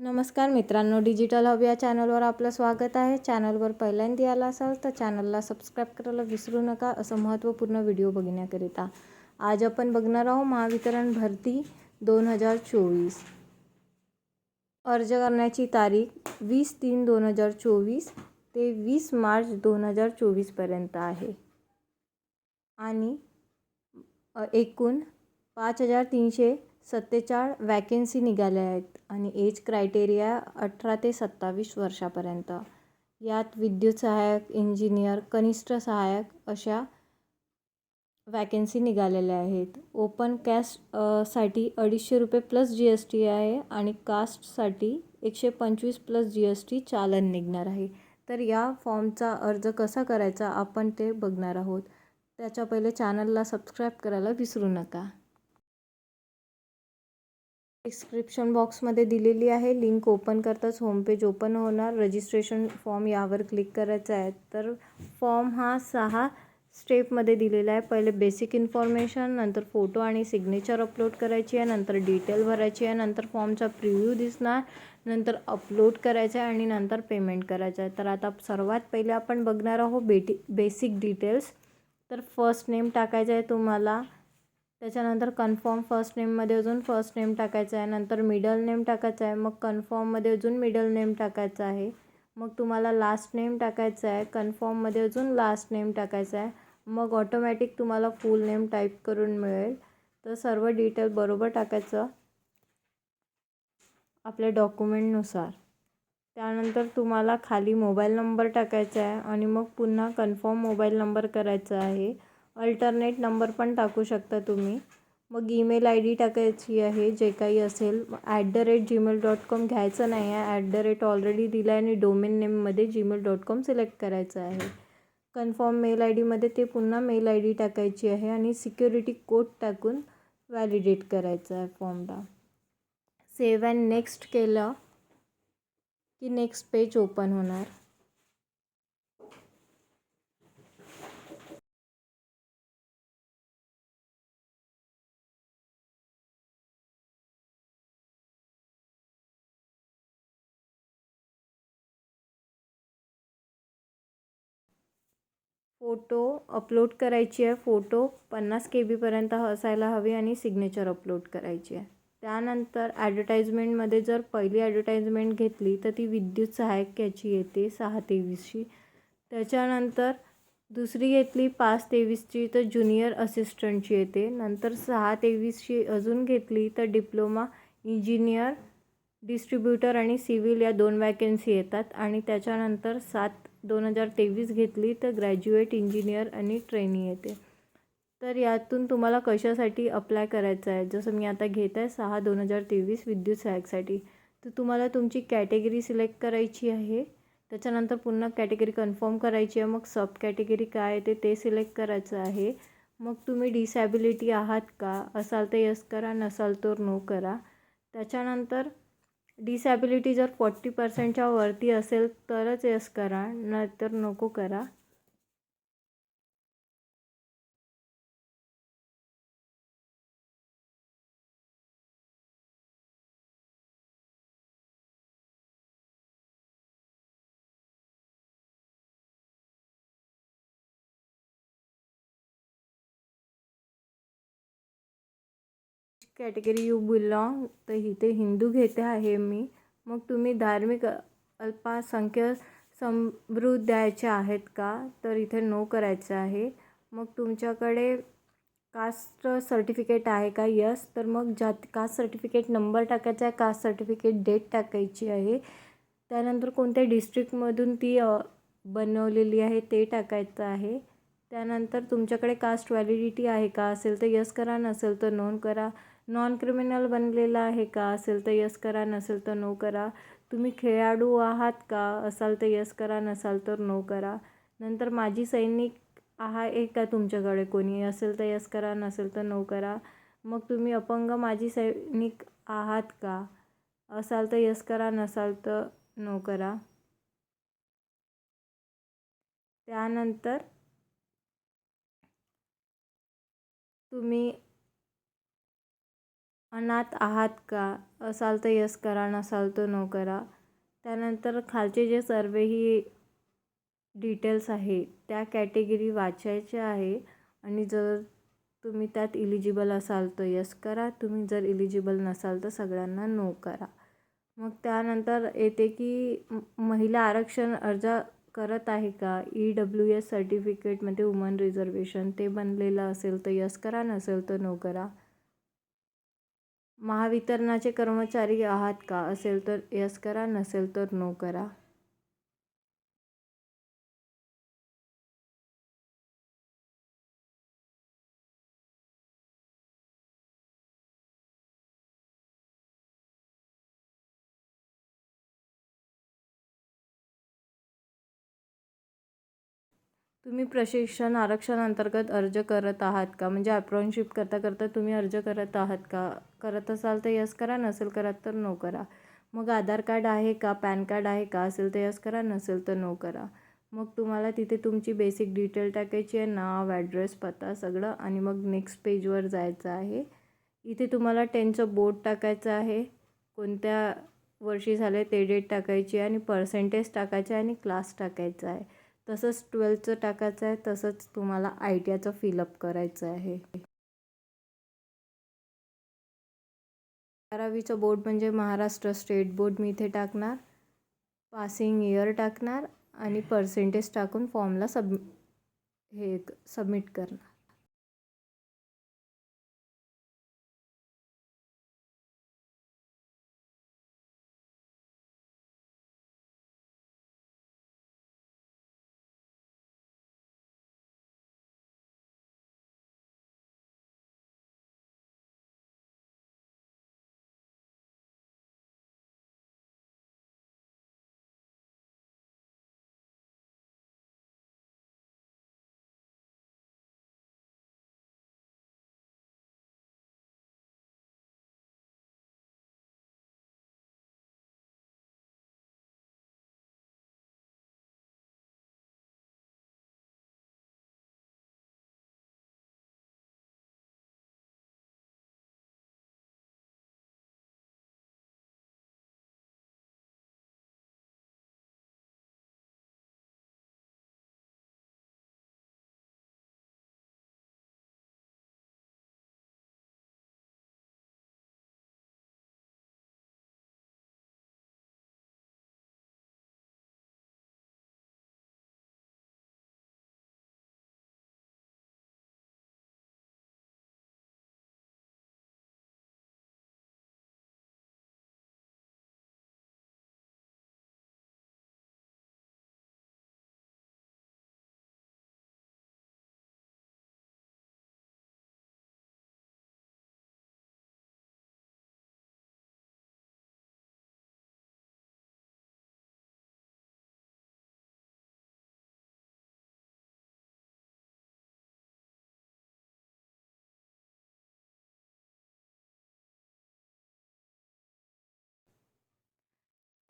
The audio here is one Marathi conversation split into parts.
नमस्कार मित्रांनो डिजिटल हब या चॅनलवर आपलं स्वागत आहे. चॅनलवर पहिल्यांदा आला असाल तर चॅनलला सबस्क्राईब करायला विसरू नका. असं महत्त्वपूर्ण व्हिडिओ बघण्याकरिता आज आपण बघणार आहोत महावितरण भरती दोन हजार चोवीस. अर्ज करण्याची तारीख वीस तीन दोन हजार चोवीस ते वीस मार्च दोन हजार चोवीसपर्यंत आहे. आणि एकूण पाच हजार तीनशे सत्तेचाळ वॅकेन्सी निघाल्या आहेत आणि एज क्रायटेरिया अठरा ते सत्तावीस वर्षापर्यंत. यात विद्युत सहाय्यक इंजिनियर कनिष्ठ सहाय्यक अशा वॅकेन्सी निघालेल्या आहेत. ओपन कॅस्टसाठी अडीचशे रुपये प्लस जी एस टी आहे आणि कास्टसाठी एकशे पंचवीस प्लस जी एस टी चालन निघणार आहे. तर या फॉर्मचा अर्ज कसा करायचा आपण ते बघणार आहोत. त्याच्या पहिले चॅनलला सबस्क्राईब करायला विसरू नका. डिस्क्रिप्शन बॉक्समध्ये दिलेली आहे. लिंक ओपन करताच होमपेज ओपन होणार. रजिस्ट्रेशन फॉर्म यावर क्लिक करायचं आहे. तर फॉर्म हा सहा स्टेपमध्ये दिलेला आहे. पहिले बेसिक इन्फॉर्मेशन नंतर फोटो आणि सिग्नेचर अपलोड करायची आहे. नंतर डिटेल भरायची आहे. नंतर फॉर्मचा प्रिव्ह्यू दिसणार. नंतर अपलोड करायचा आहे आणि नंतर पेमेंट करायचं आहे. तर आता सर्वात पहिले आपण बघणार आहोत बेटी बेसिक डिटेल्स तर फर्स्ट नेम टाकायचं आहे तुम्हाला. त्याच्यानंतर कन्फर्म फर्स्ट नेममध्ये अजून फर्स्ट नेम टाकायचं आहे. नंतर मिडल नेम टाकायचं आहे. मग कन्फर्ममध्ये अजून मिडल नेम टाकायचं आहे. मग तुम्हाला लास्ट नेम टाकायचं आहे. कन्फर्ममध्ये अजून लास्ट नेम टाकायचं आहे. मग ऑटोमॅटिक तुम्हाला फुल नेम टाईप करून मिळेल. तर सर्व डिटेल बरोबर टाकायचं आपल्या डॉक्युमेंटनुसार त्यानंतर तुम्हाला खाली मोबाईल नंबर टाकायचा आहे. आणि मग पुन्हा कन्फर्म मोबाईल नंबर करायचा आहे. अल्टरनेट नंबर पण टाकू शकता तुम्ही. मग ईमेल आय डी टाकायची आहे जे काही असेल. At the rate Gmail dot com घ्यायचं नाही आहे. ॲट द रेट ऑलरेडी दिलं आहे आणि डोमेन नेममध्ये जीमेल डॉट कॉम सिलेक्ट करायचं आहे. कन्फर्म मेल आय डीमध्ये ते पुन्हा मेल आय डी टाकायची आहे आणि सिक्युरिटी कोड टाकून व्हॅलिडेट करायचं आहे फॉर्मला सेव्ह अँड नेक्स्ट केलं की नेक्स्ट पेज ओपन होणार. फोटो अपलोड करायची आहे. फोटो पन्नास के बीपर्यंत असायला हवी आणि सिग्नेचर अपलोड करायची आहे. त्यानंतर ॲडवर्टाईजमेंटमध्ये जर पहिली ॲडवर्टाईजमेंट घेतली तर ती विद्युत सहाय्यक याची येते सहा तेवीसची. त्याच्यानंतर दुसरी घेतली पाच तेवीसची तर ज्युनियर असिस्टंटची येते. नंतर सहा तेवीसची अजून घेतली तर डिप्लोमा इंजिनियर डिस्ट्रीब्युटर आणि सिव्हिल या दोन वॅकन्सी येतात. आणि त्याच्यानंतर सात दोन हजार तेवीस घेतली तर ग्रॅज्युएट इंजिनियर आणि ट्रेनी येते. तर यातून तुम्हाला कशासाठी अप्लाय करायचं आहे? जसं मी आता घेत आहे सहा दोन हजार तेवीस विद्युत सहायकसाठी तर तुम्हाला तुमची कॅटेगरी सिलेक्ट करायची आहे. त्याच्यानंतर पुन्हा कॅटेगरी कन्फर्म करायची आहे. मग सब कॅटेगरी काय येते ते सिलेक्ट करायचं आहे. मग तुम्ही डिसॅबिलिटी आहात का? असाल तर यस करा नसाल तर नो करा. त्याच्यानंतर डिसॅबिलिटी जर फोर्टी पर्सेंटच्या वरती असेल तरच येस करा नाहीतर नको करा. कॅटेगरी यू बिलॉंग तर इथे हिंदू घेते आहे मी. मग तुम्ही धार्मिक अल्पसंख्य समृद्धाचे आहेत का? तर इथे नो करायचं आहे. मग तुमच्याकडे कास्ट सर्टिफिकेट आहे का? यस तर मग जात कास्ट सर्टिफिकेट नंबर टाकायचा आहे. कास्ट सर्टिफिकेट डेट टाकायची आहे. त्यानंतर कोणत्या डिस्ट्रिक्टमधून ती बनवलेली आहे ते टाकायचं आहे. त्यानंतर तुमच्याकडे कास्ट व्हॅलिडिटी आहे का? असेल तर यस करा नसेल तर नोंद करा. नॉन क्रिमिनल बनलेला आहे का? असेल तर यस करा नसेल तर नो करा. तुम्ही खेळाडू आहात का? असाल तर यस करा नसाल तर नो करा. नंतर माजी सैनिक आहे का तुमच्याकडे कोणी? असेल तर यस करा नसेल तर नो करा. मग तुम्ही अपंग माजी सैनिक आहात का? असाल तर यस करा नसाल तर नो करा. त्यानंतर तुम्ही अनाथ आहात का? असाल तर यस करा नसाल तर नो करा. त्यानंतर खालचे जे सर्वही डिटेल्स आहे त्या कॅटेगरी वाचायच्या आहे. आणि जर तुम्ही त्यात इलिजिबल असाल तर यस करा. तुम्ही जर इलिजिबल नसाल तर सगळ्यांना नो करा. मग त्यानंतर येते की महिला आरक्षण अर्ज करत आहे का? ई डब्ल्यू एस सर्टिफिकेटमध्ये वुमन रिझर्वेशन ते बनलेलं असेल तर यस करा नसेल तर नो करा. महावितरणाचे कर्मचारी आहात का? असेल तर यस करा नसेल तर नो करा. तुम्ही प्रशिक्षण आरक्षण अंतर्गत अर्ज करत आहात का? म्हणजे ॲप्रॉनशिप करता करता तुम्ही अर्ज करत आहात का? करत असाल तर यस करा नसेल करत तर नो करा. मग आधार कार्ड आहे का? पॅन कार्ड आहे का? असेल तर यस करा नसेल तर नो करा. मग तुम्हाला तिथे तुमची बेसिक डिटेल टाकायची आहे नाव ॲड्रेस पत्ता सगळं आणि मग नेक्स्ट पेजवर जायचं आहे. इथे तुम्हाला टेनचं बोर्ड टाकायचं आहे. कोणत्या वर्षी झाले ते डेट टाकायची आणि पर्सेंटेज टाकायचे आणि क्लास टाकायचा आहे. तसंच ट्वेल्थचं टाकायचं आहे तसंच तुम्हाला आय टी आयचं फिलअप करायचं आहे. बारावीचं बोर्ड म्हणजे महाराष्ट्र स्टेट बोर्ड मी इथे टाकणार पासिंग इयर टाकणार आणि पर्सेंटेज टाकून फॉर्मला सब हे सबमिट करणार.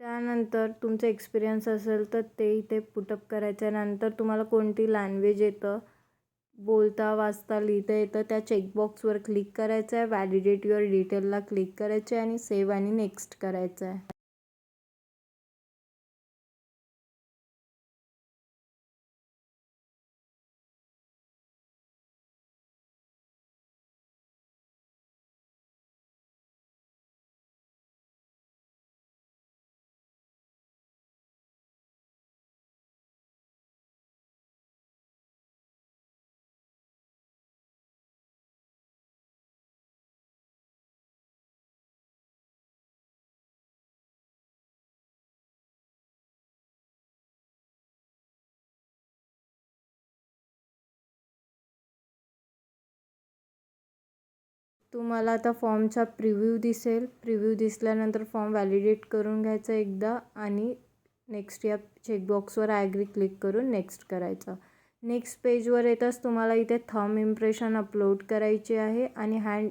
त्यानंतर तुमचं एक्सपिरियन्स असेल तर ते इथे पुटअप करायचं नंतर तुम्हाला कोणती लँग्वेज येतं? बोलता वाचता लिहिता येतं? त्या चेकबॉक्सवर क्लिक करायचं आहे. व्हॅलिडेट युअर डिटेलला क्लिक करायचं आहे आणि सेव्ह आणि नेक्स्ट करायचं आहे. तुम्हाला आता फॉर्मचा प्रिव्ह्यू दिसेल. प्रिव्ह्यू दिसल्यानंतर फॉर्म व्हॅलिडेट करून घ्यायचा एकदा आणि नेक्स्ट या चेकबॉक्सवर ॲग्री क्लिक करून नेक्स्ट करायचं. नेक्स्ट पेजवर येताच तुम्हाला इथे थम इम्प्रेशन अपलोड करायची आहे आणि हँड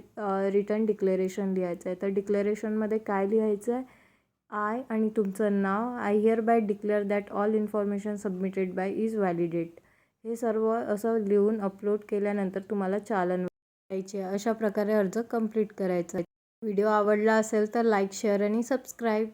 रिटर्न डिक्लेरेशन लिहायचं आहे. तर डिक्लेरेशनमध्ये काय लिहायचं आहे? आय आणि तुमचं नाव. I hereby declare that all information submitted by is validate हे सर्व असं लिहून अपलोड केल्यानंतर तुम्हाला चालन द्यायचे. अशा प्रकारे अर्ज कंप्लीट करायचा. व्हिडिओ आवडला असेल तर लाईक शेअर आणि सबस्क्राईब